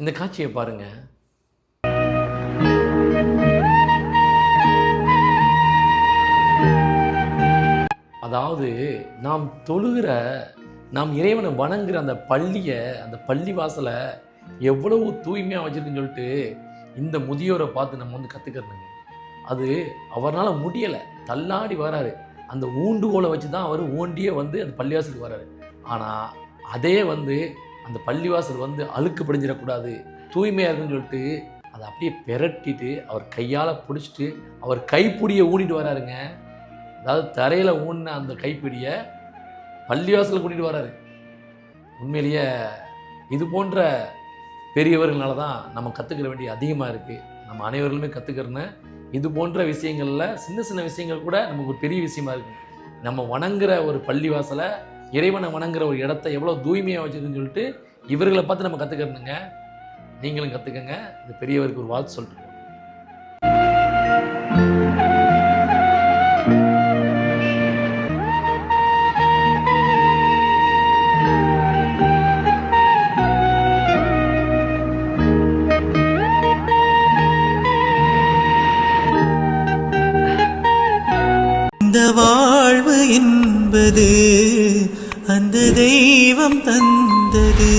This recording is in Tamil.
இந்த காட்சியை பாருங்க. அதாவது நாம் தொழுகிற நாம் இறைவனை வணங்குற அந்த பள்ளியை அந்த பள்ளி வாசலை எவ்வளவு தூய்மையாக வச்சிருக்குன்னு சொல்லிட்டு இந்த முதியோரை பார்த்து நம்ம வந்து கற்றுக்கிறதுங்க அது அவரால் முடியலை. தள்ளாடி வராரு. அந்த ஊண்டுகோலை வச்சு தான் அவர் ஓண்டியே வந்து அந்த பள்ளிவாசலுக்கு வராரு. ஆனால் அதே வந்து அந்த பள்ளிவாசல் வந்து அழுக்கு படிஞ்சிடக்கூடாது தூய்மையாக இருக்குன்னு சொல்லிட்டு அதை அப்படியே பெரட்டிட்டு அவர் கையால் பிடிச்சிட்டு அவர் கைப்பிடியை ஊனிட்டு வராருங்க. அதாவது தரையில் ஊனின அந்த கைப்பிடியை பள்ளிவாசலில் கூட்டிகிட்டு வராரு. உண்மையிலேயே இது போன்ற பெரியவர்களால தான் நம்ம கற்றுக்கிற வேண்டிய அதிகமாக இருக்குது நம்ம அனைவர்களுமே கற்றுக்கிறன்னு இது போன்ற விஷயங்களில் சின்ன சின்ன விஷயங்கள் கூட நமக்கு ஒரு பெரிய விஷயமா இருக்குது நம்ம வணங்குற ஒரு பள்ளிவாசலை இறைவனை வணங்குற ஒரு இடத்த எவ்வளோ தூய்மையாக வச்சுருக்குன்னு சொல்லிட்டு இவர்களை பார்த்து நம்ம கற்றுக்கிறணுங்க நீங்களும் கற்றுக்கங்க இந்த பெரியவருக்கு ஒரு வாழ்த்து சொல்கிறேன் இந்த வாழ்வு என்பது அந்த தெய்வம் தந்தது.